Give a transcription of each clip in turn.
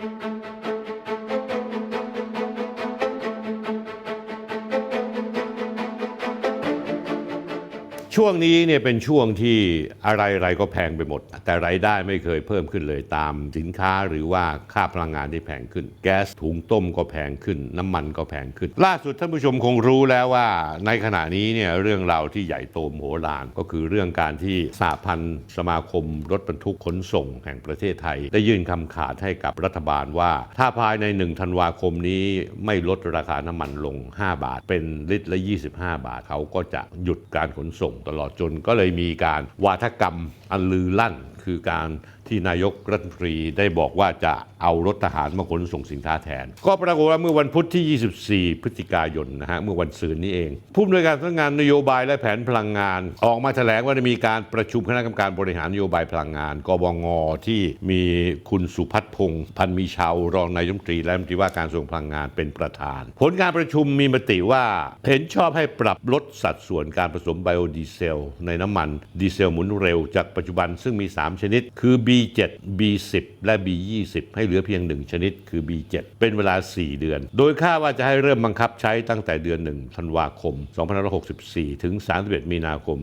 Thank you. ช่วงนี้เนี่ยเป็นช่วงที่อะไรๆก็แพงไปหมด แต่รายได้ไม่เคยเพิ่มขึ้นเลยตามสินค้าหรือว่าค่าพลังงานที่แพงขึ้น แก๊สถุงต้มก็แพงขึ้น น้ำมันก็แพงขึ้น ล่าสุดท่านผู้ชมคงรู้แล้วว่า ในขณะนี้เนี่ยเรื่องราวที่ใหญ่โตมโหฬารก็คือเรื่องการที่สหพันธ์สมาคมรถบรรทุกขนส่งแห่งประเทศไทย ได้ยื่นคำขาดให้กับรัฐบาลว่า ถ้าภายใน1ธันวาคมนี้ไม่ลดราคาน้ำมันลง 5 บาท เป็นลิตรละ 25 บาทเขาก็จะหยุดการขนส่งตลอดจนก็เลยมีการวาทกรรมอันลือลั่น คือการ ที่นายกรัฐมนตรีได้บอกว่าจะเอารถทหารมาขนส่งสินค้าแทน ก็ปรากฏว่าเมื่อวันพุธที่ 24 พฤศจิกายนนะฮะเมื่อวันศืนนี้เอง ผู้อำนวยการสำนักงานนโยบายและแผนพลังงาน ออกมาแถลงว่าได้มีการประชุมคณะกรรมการบริหารนโยบายพลังงานกบงที่มีคุณสุพัฒน์พงศ์พันมีชาวรองนายกรัฐมนตรีและรัฐมนตรีว่าการกระทรวงพลังงานเป็นประธาน ผลการประชุมมีมติว่าเห็นชอบให้ปรับลดสัดส่วนการผสมไบโอดีเซล ในน้ำมันดีเซลหมุนเร็วจากปัจจุบันซึ่งมี 3 ชนิด คือ B7 B10 และ B20 ให้เหลือเพียง 1 ชนิดคือ B7 เป็นเวลา 4 เดือน โดยคาดว่าจะให้เริ่มบังคับใช้ตั้งแต่เดือน 1 ธันวาคม 2564 ถึง 31 มีนาคม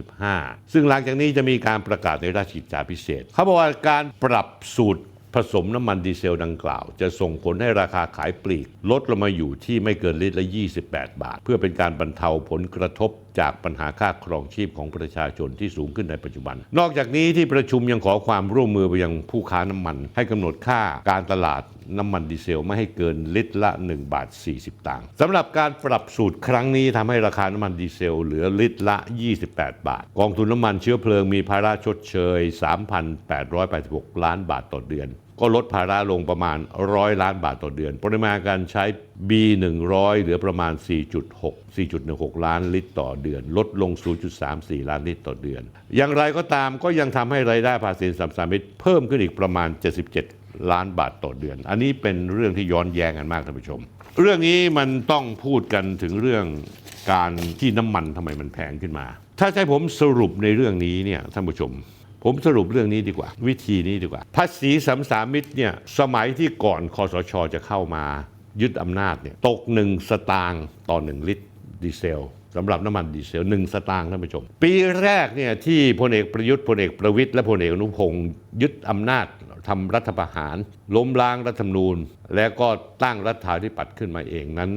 2565 ซึ่งหลังจากนี้จะมีการประกาศในราชกิจจาพิเศษ เขาบอกว่าการปรับสูตรผสมน้ำมันดีเซลดังกล่าว จะส่งผลให้ราคาขายปลีก ลดลงมาอยู่ที่ไม่เกินลิตรละ 28 บาท เพื่อเป็นการบรรเทาผลกระทบจากปัญหาค่าครองชีพของประชาชนที่สูงขึ้นในปัจจุบัน นอกจากนี้ที่ประชุมยังขอความร่วมมือไปยังผู้ค้าน้ำมัน ให้กำหนดค่าการตลาดน้ำมันดีเซลไม่ให้เกินลิตรละ 1 บาท 40 ตังค์สำหรับการปรับสูตรครั้งนี้ทำให้ราคาน้ำมันดีเซลเหลือลิตรละ 28 บาท กองทุนน้ำมันเชื้อเพลิงมีภาระชดเชย 3,886 ล้านบาทต่อเดือน ก็ลดภาระลงประมาณ 100 ล้านบาทต่อเดือน ปริมาณการใช้ B 100 เหลือประมาณ 4.6 4.16 ล้านลิตรต่อเดือน ลดลง 0.34 ล้านลิตรต่อเดือน อย่างไรก็ตามก็ยังทำให้รายได้ภาษีสัมสามิตเพิ่มขึ้นอีกประมาณ 77 ล้านบาทต่อเดือน อันนี้เป็นเรื่องที่ย้อนแย้งกันมากท่านผู้ชม เรื่องนี้มันต้องพูดกันถึงเรื่องการที่น้ำมันทำไมมันแพงขึ้นมา ถ้าใช้ผมสรุปในเรื่องนี้เนี่ยท่านผู้ชม ผมสรุปเรื่องนี้ดีกว่า วิธีนี้ดีกว่า ภาษีสัมสามิตเนี่ยสมัยที่ก่อนคอสชจะเข้ามายึดอำนาจเนี่ยตกหนึ่งสตางค์ต่อหนึ่งลิตรดีเซลสำหรับน้ำมันดีเซลหนึ่งสตางค์ท่านผู้ชม ปีแรกเนี่ยที่พลเอกประยุทธ์พลเอกประวิทย์และพลเอกอนุพงศ์ยึดอำนาจ ทำรัฐประหาร ล้มล้างรัฐธรรมนูญ แล้วก็ตั้งรัฐาธิปัตย์ขึ้นมาเองนั้น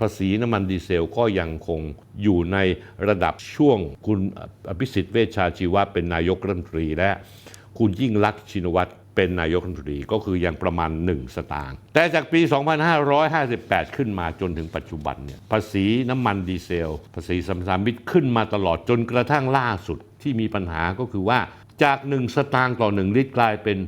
ภาษีน้ำมันดีเซลก็ยังคงอยู่ในระดับช่วงคุณอภิสิทธิ์เวชชาชีวะเป็นนายกรัฐมนตรีและคุณยิ่งลักษณ์ชินวัตรเป็นนายกรัฐมนตรีก็คือยังประมาณ 1 สตางค์แต่จากปี 2558 ขึ้นมาจนถึงปัจจุบันเนี่ยภาษีน้ำมันดีเซล ภาษีสัมสามิตขึ้นมาตลอดจนกระทั่งล่าสุดที่มีปัญหาก็คือว่า จาก 1 สตางค์ต่อ 1 ลิตรกลายเป็น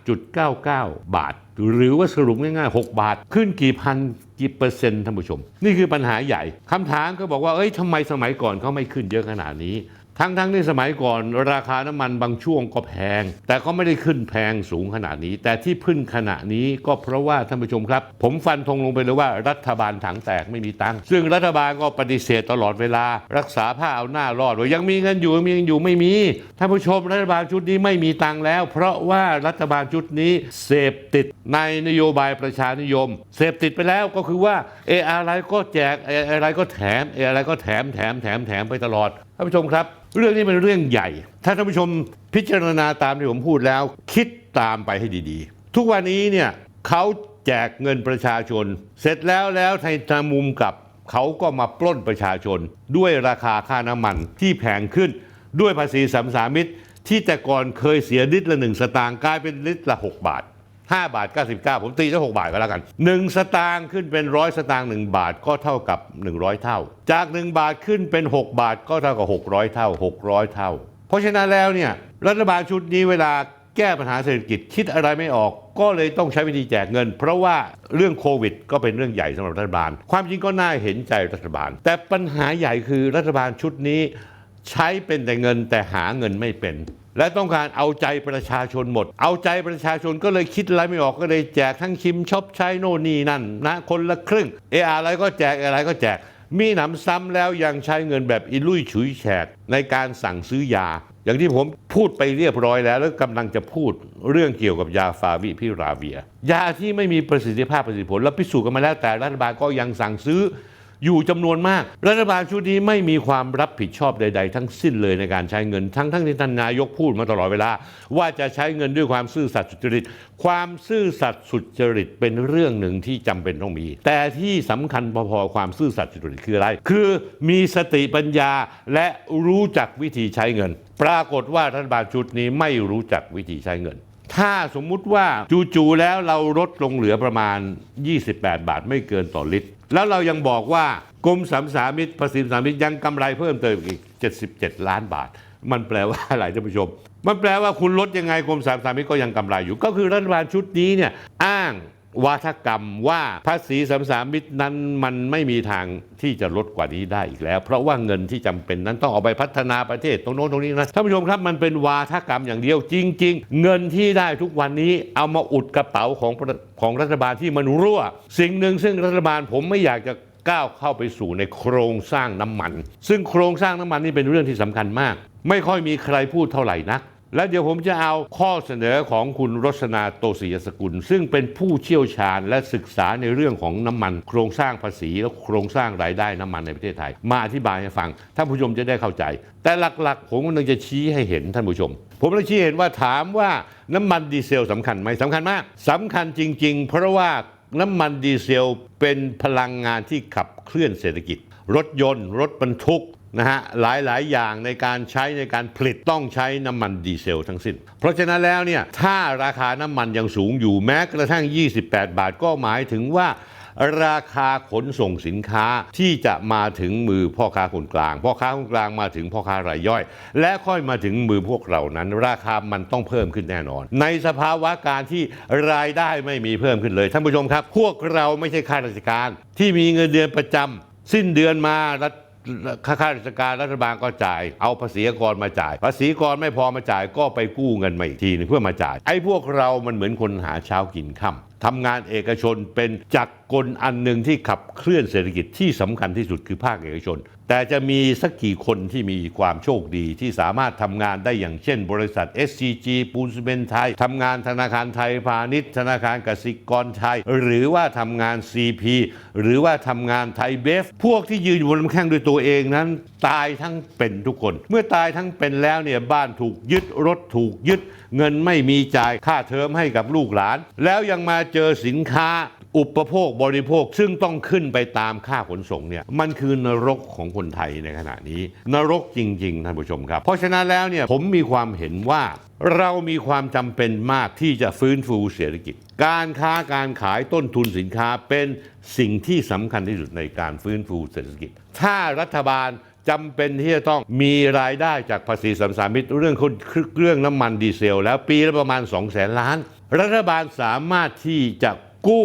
5.99 บาท หรือว่าสรุปง่ายๆ 6 บาท ขึ้นกี่พันกี่เปอร์เซ็นต์ท่านผู้ชม นี่คือปัญหาใหญ่คำถามก็บอกว่าเอ้ยทำไมสมัยก่อนเขาไม่ขึ้นเยอะขนาดนี้ ทั้งทั้งที่สมัยก่อนราคาน้ำมันบางช่วงก็แพง แต่ก็ไม่ได้ขึ้นแพงสูงขนาดนี้ แต่ที่ขึ้นขณะนี้ก็เพราะว่าท่านผู้ชมครับ ผมฟันธงลงไปเลยว่ารัฐบาลถังแตกไม่มีตังค์ซึ่งรัฐบาลก็ปฏิเสธตลอดเวลา รักษาผ้าเอาหน้ารอดว่ายังมีเงินอยู่มีเงินอยู่ไม่มีท่านผู้ชมรัฐบาลชุดนี้ไม่มีตังค์แล้ว เพราะว่ารัฐบาลชุดนี้เสพติดในนโยบายประชานิยม เสพติดไปแล้วก็คือว่าเอออะไรก็แจกเอออะไรก็แถมเอออะไรก็แถมแถมแถมแถมไปตลอด ท่านผู้ชมครับ เรื่องนี้เป็นเรื่องใหญ่ ถ้าท่านผู้ชมพิจารณาตามที่ผมพูดแล้ว คิดตามไปให้ดีๆ ทุกวันนี้เนี่ยเขาแจกเงินประชาชน เสร็จแล้วแล้วในทางมุมกับเขาก็มาปล้นประชาชน ด้วยราคาค่าน้ำมันที่แพงขึ้น ด้วยภาษีสัมสามิตที่แต่ก่อนเคยเสียลิตรละหนึ่งสตางค์กลายเป็นลิตรละ 6 บาท 5 บาท 99 ผมตีซะ6บาทก็แล้วกัน 1 สตางค์ขึ้นเป็นร้อยสตางค์1บาทก็เท่ากับ 100 เท่า จาก 1 บาทขึ้นเป็น 6 บาทก็เท่ากับ 600 เท่า 600 เท่า เพราะฉะนั้นแล้วเนี่ยรัฐบาลชุดนี้เวลาแก้ปัญหาเศรษฐกิจคิดอะไรไม่ออก ก็เลยต้องใช้วิธีแจกเงิน เพราะว่าเรื่องโควิด ก็เป็นเรื่องใหญ่สำหรับรัฐบาล ความจริงก็น่าเห็นใจรัฐบาล แต่ปัญหาใหญ่คือรัฐบาลชุดนี้ ใช้เป็นแต่เงินแต่หาเงินไม่เป็น และต้องการเอาใจประชาชนหมด เอาใจประชาชนก็เลยคิดอะไรไม่ออกก็เลยแจกทั้งชิมช็อปใช้โน่นนี่นั่นนะคนละครึ่งเอออะไรก็แจกอะไรก็แจก มีหนำซ้ำแล้วยังใช้เงินแบบอิลุยฉุยแฉกในการสั่งซื้อยา อย่างที่ผมพูดไปเรียบร้อยแล้ว แล้วกำลังจะพูดเรื่องเกี่ยวกับยาฟาวิพิราเวีย ยาที่ไม่มีประสิทธิภาพประสิทธิผล แล้วพิสูจน์กันมาแล้วแต่รัฐบาลก็ยังสั่งซื้อ อยู่จำนวนมาก รัฐบาลชุดนี้ไม่มีความรับผิดชอบใด ๆ ทั้งสิ้นเลยในการใช้เงิน ทั้งทั้งที่ท่านนายกพูดมาตลอดเวลา ว่าจะใช้เงินด้วยความซื่อสัตย์สุจริต ความซื่อสัตย์สุจริตเป็นเรื่องหนึ่งที่จำเป็นต้องมี แต่ที่สำคัญพอๆความซื่อสัตย์สุจริตคืออะไร คือมีสติปัญญาและรู้จักวิธีใช้เงิน ปรากฏว่ารัฐบาลชุดนี้ไม่รู้จักวิธีใช้เงินถ้าสมมุติว่าจู่ๆแล้วเราลดลงเหลือประมาณ 28 บาทไม่เกินต่อลิตร แล้วเรายังบอกว่ากรมสามสามิตภาษีสามิตรยังกำไรเพิ่มเติมอีก 77 ล้านบาท มันแปลว่าอะไรท่านผู้ชม มันแปลว่าคุณลดยังไงกรมสามสามิตรก็ยังกำไรอยู่ ก็คือรัฐบาลชุดนี้เนี่ยอ้าง วาทกรรมว่าภาษีสามสามิตนั้นมันไม่มีทางที่จะลดกว่านี้ได้อีกแล้ว เพราะว่าเงินที่จำเป็นนั้นต้องเอาไปพัฒนาประเทศตรงโน้นตรงนี้นะท่านผู้ชมครับมันเป็นวาทกรรมอย่างเดียวจริง ๆ เงินที่ได้ทุกวันนี้เอามาอุดกระเป๋าของของรัฐบาลที่มันรั่ว สิ่งหนึ่งซึ่งรัฐบาลผมไม่อยากจะก้าวเข้าไปสู่ในโครงสร้างน้ำมัน ซึ่งโครงสร้างน้ำมันนี่เป็นเรื่องที่สำคัญมาก ไม่ค่อยมีใครพูดเท่าไหร่นัก และเดี๋ยวผมจะเอาข้อเสนอของคุณรสนาโตศิยสกุล ซึ่งเป็นผู้เชี่ยวชาญและศึกษาในเรื่องของน้ำมัน โครงสร้างภาษีและโครงสร้างรายได้น้ำมันในประเทศไทย มาอธิบายให้ฟังท่านผู้ชมจะได้เข้าใจ แต่หลักๆ ผมกำลังจะชี้ให้เห็นท่านผู้ชม ผมกำลังชี้เห็นว่าถามว่าน้ำมันดีเซลสำคัญไหมสำคัญมากสำคัญจริง ๆ เพราะว่าน้ำมันดีเซลเป็นพลังงานที่ขับเคลื่อนเศรษฐกิจ รถยนต์ รถบรรทุก นะฮะหลายๆ อย่างในการใช้ในการผลิตต้องใช้น้ำมันดีเซลทั้งสิ้น เพราะฉะนั้นแล้วเนี่ยถ้าราคาน้ำมันยังสูงอยู่แม้กระทั่ง 28 บาทก็หมายถึงว่าราคาขนส่งสินค้าที่จะมาถึงมือพ่อค้าคนกลาง พ่อค้าคนกลางมาถึงพ่อค้ารายย่อย และค่อยมาถึงมือพวกเรานั้น ราคามันต้องเพิ่มขึ้นแน่นอน ในสภาวะการที่รายได้ไม่มีเพิ่มขึ้นเลยท่านผู้ชมครับ พวกเราไม่ใช่ข้าราชการ ที่มีเงินเดือนประจำสิ้นเดือนมารัฐ ข้าราชการรัฐบาลก็จ่าย เอาภาษีกรมาจ่าย ภาษีกรไม่พอมาจ่ายก็ไปกู้เงินมาอีกทีนึงเพื่อมาจ่าย ไอ้พวกเรามันเหมือนคนหาเช้ากินค่ำทำงานเอกชนเป็นจักร กลอันหนึ่งที่ขับเคลื่อนเศรษฐกิจที่สำคัญที่สุดคือภาคเอกชน แต่จะมีสักกี่คนที่มีความโชคดีที่สามารถทำงานได้อย่างเช่น บริษัท SCG ปูนซีเมนไทยทำงานธนาคารไทยพาณิชย์ ธนาคารกสิกรไทย หรือว่าทำงาน CP หรือว่าทำงานไทยเบฟ พวกที่ยืนอยู่บนลำแข้งด้วยตัวเองนั้น ตายทั้งเป็นทุกคน เมื่อตายทั้งเป็นแล้วเนี่ยบ้านถูกยึดรถถูกยึด เงินไม่มีจ่ายค่าเทอมให้กับลูกหลาน แล้วยังมาเจอสินค้า อุปโภคบริโภคซึ่งต้องขึ้นไปตามค่าขนส่งเนี่ยมันคือนรกของคนไทยในขณะนี้ นรกจริง ๆ ท่านผู้ชมครับ เพราะฉะนั้นแล้วเนี่ยผมมีความเห็นว่าเรามีความจำเป็นมากที่จะฟื้นฟูเศรษฐกิจ การค้าการขายต้นทุนสินค้าเป็นสิ่งที่สำคัญที่สุดในการฟื้นฟูเศรษฐกิจ ถ้ารัฐบาลจำเป็นที่จะต้องมีรายได้จากภาษีสัมสามิตเรื่องคนเรื่องน้ำมันดีเซล แล้วปีละประมาณ 2 0 0แสนล้าน รัฐบาลสามารถที่จะกู้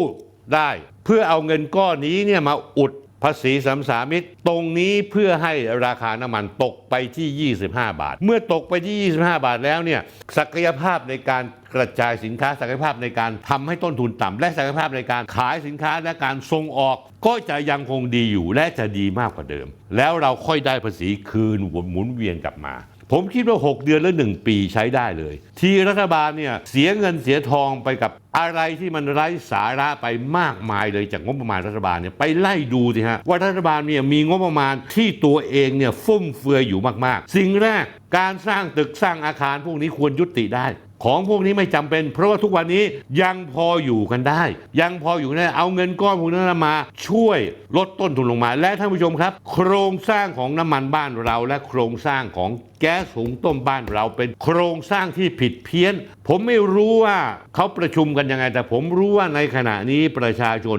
ได้ เพื่อเอาเงินก้อนนี้เนี่ยมาอุดภาษีสัมสามิตตรงนี้เพื่อให้ราคาน้ำมันตกไปที่ 25 บาท เมื่อตกไปที่ 25 บาทแล้วเนี่ยศักยภาพในการกระจายสินค้าศักยภาพในการทำให้ต้นทุนต่ำและศักยภาพในการขายสินค้าและการส่งออก ก็จะยังคงดีอยู่และจะดีมากกว่าเดิม แล้วเราค่อยได้ภาษีคืนหมุนเวียนกลับมา ผมคิดว่า 6 เดือนหรือ1ปีใช้ได้เลย ที่รัฐบาลเนี่ยเสียเงินเสียทองไปกับอะไรที่มันไร้สาระไปมากมายเลยจากงบประมาณรัฐบาลเนี่ยไปไล่ดูสิฮะว่ารัฐบาลเนี่ยมีงบประมาณที่ตัวเองเนี่ยฟุ่มเฟือยอยู่มากๆ สิ่งแรกการสร้างตึกสร้างอาคารพวกนี้ควรยุติได้ของพวกนี้ไม่จำเป็น เพราะว่าทุกวันนี้ยังพออยู่กันได้ ยังพออยู่ได้เอาเงินก้อนพวกนั้นมา ช่วยลดต้นทุนลงมา และท่านผู้ชมครับ โครงสร้างของน้ำมันบ้านเราและโครงสร้างของ แก๊สหุงต้มบ้านเราเป็นโครงสร้างที่ผิดเพี้ยน ผมไม่รู้ว่าเขาประชุมกันยังไง แต่ผมรู้ว่าในขณะนี้ประชาชน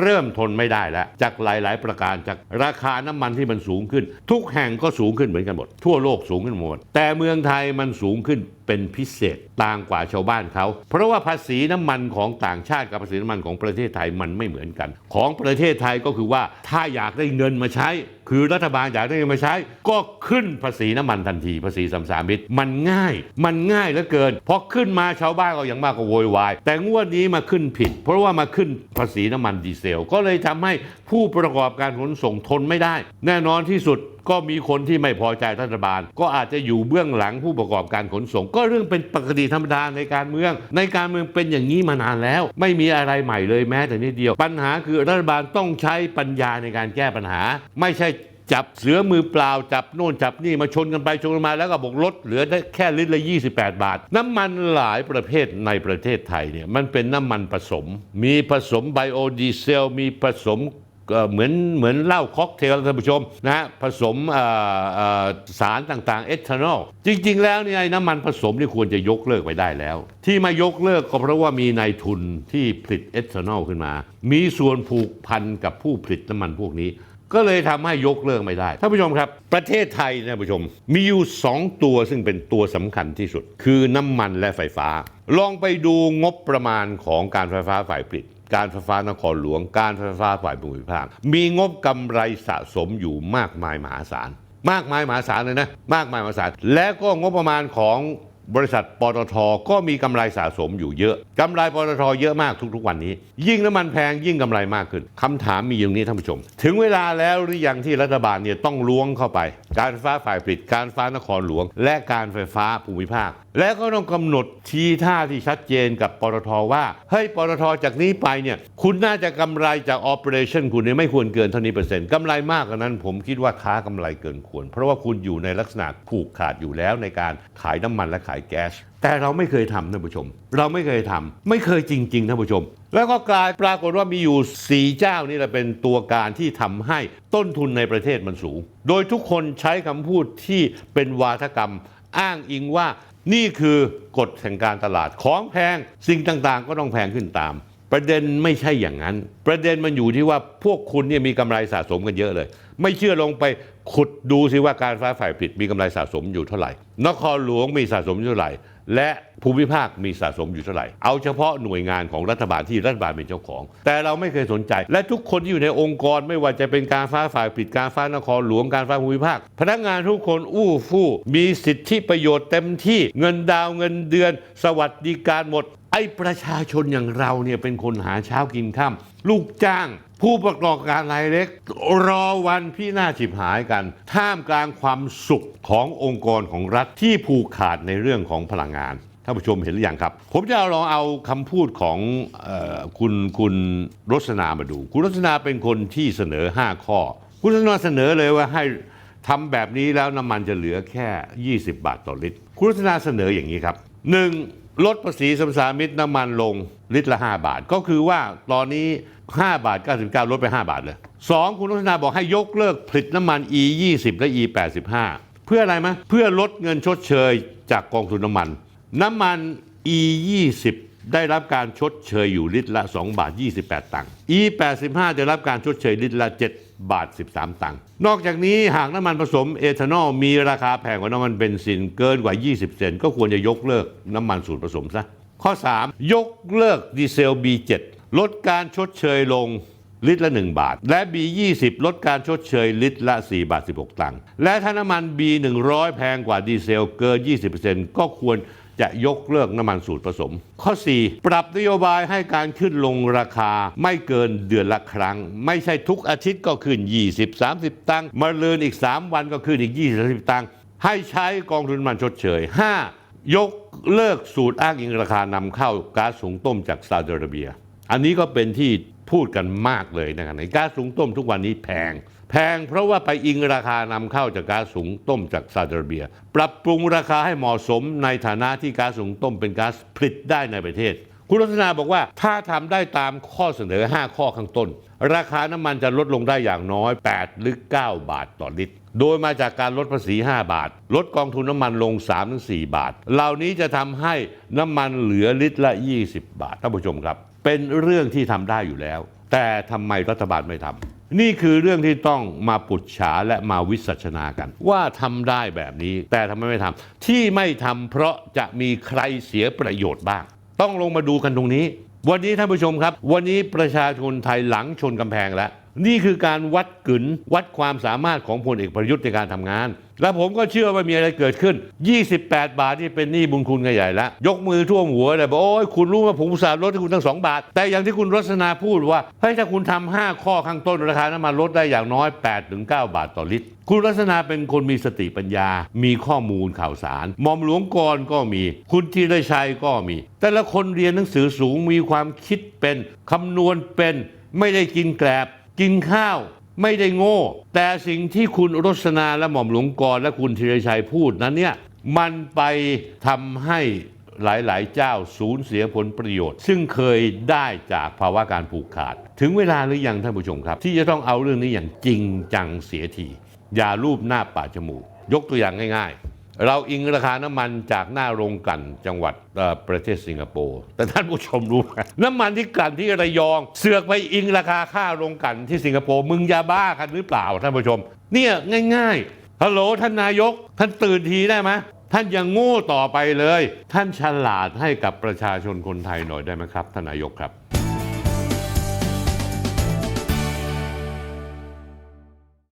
เริ่มทนไม่ได้แล้ว จากหลาย ๆ ประการจากราคาน้ำมันที่มันสูงขึ้น ทุกแห่งก็สูงขึ้นเหมือนกันหมด ทั่วโลกสูงขึ้นหมด แต่เมืองไทยมันสูงขึ้นเป็นพิเศษต่างกว่าชาวบ้านเขา เพราะว่าภาษีน้ำมันของต่างชาติกับภาษีน้ำมันของประเทศไทยมันไม่เหมือนกัน ของประเทศไทยก็คือว่าถ้าอยากได้เงินมาใช้ คือรัฐบาลอยากได้เงินมาใช้ ก็ขึ้นภาษีน้ำมันทันทีภาษีสัมสามิตมันง่าย มันง่ายเหลือเกินพอขึ้นมาชาวบ้านก็อย่างมากก็โวยวาย แต่งวดนี้มาขึ้นผิด เพราะว่ามาขึ้นภาษีน้ำมันดีเซล ก็เลยทำให้ผู้ประกอบการขนส่งทนไม่ได้ แน่นอนที่สุดก็มีคนที่ไม่พอใจรัฐบาล ก็อาจจะอยู่เบื้องหลังผู้ประกอบการขนส่ง ก็เรื่องเป็นปกติธรรมดาในการเมือง ในการเมืองเป็นอย่างนี้มานานแล้ว ไม่มีอะไรใหม่เลยแม้แต่นิดเดียว ปัญหาคือรัฐบาลต้องใช้ปัญญาในการแก้ปัญหา ไม่ใช่จับเสือมือเปล่าจับโน่นจับนี่มาชนกันไปชนกันมาแล้วก็บอกลดเหลือได้แค่ลิตรละ 28 บาท น้ำมันหลายประเภทในประเทศไทยเนี่ยมันเป็นน้ำมันผสม มีผสมไบโอดีเซล มีผสม เอ่อเหมือนเหมือนเหล้าค็อกเทลท่านผู้ชมนะผสมสารต่างๆ เอทานอล จริงๆ แล้วเนี่ยน้ำมันผสมนี่ควรจะยกเลิกไปได้แล้ว ที่มายกเลิกก็เพราะว่ามีนายทุนที่ผลิตเอทานอลขึ้นมา มีส่วนผูกพันกับผู้ผลิตน้ำมันพวกนี้ ก็เลยทำให้ยกเลิกไม่ได้ท่านผู้ชมครับ ประเทศไทยนะท่านผู้ชม มีอยู่ 2 ตัวซึ่งเป็นตัวสำคัญที่สุด คือน้ำมันและไฟฟ้า ลองไปดูงบประมาณของการไฟฟ้าฝ่ายผลิต การไฟฟ้านครหลวง การไฟฟ้าฝ่ายภูมิภาค มีงบกำไรสะสมอยู่มากมายมหาศาล มากมายมหาศาลเลยนะ มากมายมหาศาล และก็งบประมาณของ บริษัทปตทก็มีกำไรสะสมอยู่เยอะกำไรปตทเยอะมากทุกๆ วันนี้ ยิ่งน้ำมันแพงยิ่งกำไรมากขึ้นคำถามมีอย่างนี้ท่านผู้ชม ถึงเวลาแล้วหรือยังที่รัฐบาลเนี่ยต้องล้วงเข้าไป การไฟฟ้าฝ่ายผลิตการฟ้านครหลวง และการไฟฟ้าภูมิภาค และก็ต้องกำหนดทีท่าที่ชัดเจนกับปตทว่าเฮ้ยปตทจากนี้ไปเนี่ยคุณน่าจะกำไรจาก operation คุณเนี่ยไม่ควรเกินเท่านี้เปอร์เซ็นต์กำไรมากกว่านั้น ผมคิดว่าค้ากำไรเกินควร เพราะว่าคุณอยู่ในลักษณะผูกขาดอยู่แล้วในการขายน้ำมันและขายแก๊ส แต่เราไม่เคยทำท่านผู้ชม เราไม่เคยทำไม่เคยจริงๆท่านผู้ชม แล้วก็กลายปรากฏว่ามีอยู่ 4 เจ้านี่แหละเป็นตัวการที่ทำให้ต้นทุนในประเทศมันสูง โดยทุกคนใช้คำพูดที่เป็นวาทกรรม อ้างอิงว่านี่คือกฎแห่งการตลาดของแพงสิ่งต่างๆ ก็ต้องแพงขึ้นตาม ประเด็นไม่ใช่อย่างนั้น ประเด็นมันอยู่ที่ว่าพวกคุณเนี่ยมีกำไรสะสมกันเยอะเลย ไม่เชื่อลงไปขุดดูสิว่าการฟฟ้าฝ่ายผลิตมีกำไรสะสมอยู่เท่าไหร่ นครหลวงมีสะสมอยู่เท่าไหร่ และภูมิภาคมีสะสมอยู่เท่าไหร่ เอาเฉพาะหน่วยงานของรัฐบาลที่รัฐบาลเป็นเจ้าของ แต่เราไม่เคยสนใจ และทุกคนที่อยู่ในองค์กรไม่ว่าจะเป็นการฟ้าฝ่ายผลิตการฟ้านครหลวงการฟ้าภูมิภาค พนักงานทุกคนอู้ฟู่มีสิทธิประโยชน์เต็มที่เงินดาวเงินเดือน สวัสดิการหมดไอ้ประชาชนอย่างเราเนี่ยเป็นคนหาเช้ากินข้ามลูกจ้าง ผู้ประกอบการรายเล็ก รอวันพี่หน้าฉิบหายกัน ท่ามกลางความสุขขององค์กรของรัฐที่ผูกขาดในเรื่องของพลังงานท่านผู้ชมเห็นหรือยังครับ ผมจะลองเอาคำพูดของออคุณคุณรสนามาดู คุณรสนาเป็นคนที่เสนอ 5 ข้อ คุณรสนาเสนอเลยว่าให้ทำแบบนี้แล้วน้ำมันจะเหลือแค่ 20 บาทต่อลิตร คุณรสนาเสนออย่างนี้ครับ 1. ลดภาษีสัมสามิตน้ำมันลงลิตรละ 5 บาท ก็คือว่าตอนนี้ 5 บาท 99 ลดไป 5 บาทเลย 2. คุณรสนาบอกให้ยกเลิกผลิตน้ำมัน E 20และ E 85เพื่ออะไรมะเพื่อลดเงินชดเชยจากกองทุนน้ำมัน น้ำมัน E 20 ได้รับการชดเชยอยู่ลิตรละ 2 บาท 28 ตังค์ E 85 ได้รับการชดเชยลิตรละ 7 บาท 13 ตังค์ นอกจากนี้หากน้ำมันผสมเอทานอลมีราคาแพงกว่าน้ำมันเบนซินเกินกว่า 20 เซนก็ควรจะยกเลิกน้ำมันสูตรผสมซะ ข้อ 3 ยกเลิกดีเซล B7 ลดการชดเชยลงลิตรละ 1 บาท และ B20 ลดการชดเชยลิตรละ 4 บาท 16 ตังค์ และถ้าน้ำมัน B100 แพงกว่าดีเซลเกิน 20%ก็ควร จะยกเลิกน้ำมันสูตรผสม ข้อ 4 ปรับนโยบายให้การขึ้นลงราคาไม่เกินเดือนละครั้ง ไม่ใช่ทุกอาทิตย์ก็ขึ้น 20-30 ตังค์มาเลือนอีก 3 วันก็ขึ้นอีก 20-30 ตังค์ให้ใช้กองทุนน้ำมันชดเชย 5. ยกเลิกสูตรอ้างอิงราคานำเข้าก๊าซหุงต้มจากซาอุดิอาระเบีย อันนี้ก็เป็นที่พูดกันมากเลยนะครับในก๊าซหุงต้มทุกวันนี้แพง แพงเพราะว่าไปอิงราคานำเข้าจากก๊าซหุงต้มจากซาอุดิอาระเบีย ปรับปรุงราคาให้เหมาะสมในฐานะที่ก๊าซหุงต้มเป็นก๊าซผลิตได้ในประเทศ คุณรัตนาบอกว่าถ้าทำได้ตามข้อเสนอ 5 ข้อข้างต้น ราคาน้ำมันจะลดลงได้อย่างน้อย 8 หรือ 9 บาทต่อลิตรโดยมาจากการลดภาษี 5 บาท ลดกองทุนน้ำมันลง 3-4 บาท เหล่านี้จะทำให้น้ำมันเหลือลิตรละ 20 บาทท่านผู้ชมครับ เป็นเรื่องที่ทำได้อยู่แล้ว แต่ทำไมรัฐบาลไม่ทำ นี่คือเรื่องที่ต้องมาปุจฉาและมาวิสัชนากัน ว่าทำได้แบบนี้ แต่ทำไมไม่ทำที่ไม่ทำเพราะจะมีใครเสียประโยชน์บ้าง ต้องลงมาดูกันตรงนี้ วันนี้ท่านผู้ชมครับ วันนี้ประชาชนไทยหลังชนกำแพงแล้ว นี่คือการวัดกึนวัดความสามารถของพลเอกประยุทธ์ในการทำงาน แล้วผมก็เชื่อว่ามีอะไรเกิดขึ้น 28 บาทที่เป็นหนี้บุญคุณกันใหญ่แล้ว ยกมือท่วมหัวเลยบอกโอ้ยคุณรู้ว่าผมอุตส่าห์ลดให้คุณตั้ง 2 บาท แต่อย่างที่คุณรสนาพูดว่าเฮ้ยถ้าคุณทำ5ข้อข้างต้นราคาน้ำมันลดได้อย่างน้อย8ถึง9บาทต่อลิตรคุณรัศนาเป็นคนมีสติปัญญา มีข้อมูลข่าวสาร มอมหลวงกรก็มี คุณธีรชัยก็มี แต่ละคนเรียนหนังสือสูงมีความคิดเป็น คำนวณเป็น ไม่ได้กินแกลบ กินข้าว ไม่ได้โง่ แต่สิ่งที่คุณรสนาและหม่อมหลวงกรและคุณธีรชัยพูดนั้นเนี่ยมันไปทำให้หลาย ๆ เจ้าสูญเสียผลประโยชน์ ซึ่งเคยได้จากภาวะการผูกขาด ถึงเวลาหรือยังท่านผู้ชมครับ ที่จะต้องเอาเรื่องนี้อย่างจริงจังเสียที อย่ารูปหน้าป่าจมูก ยกตัวอย่างง่าย ๆ เราอิงราคาน้ำมันจากหน้าโรงกลั่นจังหวัดประเทศสิงคโปร์ แต่ท่านผู้ชมรู้ไหมน้ำมันที่กลั่นที่ระยอง เสือกไปอิงราคาค่าโรงกลั่นที่สิงคโปร์มึงยาบ้ากันหรือเปล่าท่านผู้ชม เนี่ยง่ายๆฮัลโหลท่านนายก ท่านตื่นทีได้ไหมท่านยังโง่ต่อไปเลย ท่านฉลาดให้กับประชาชนคนไทยหน่อยได้ไหมครับท่านนายกครับ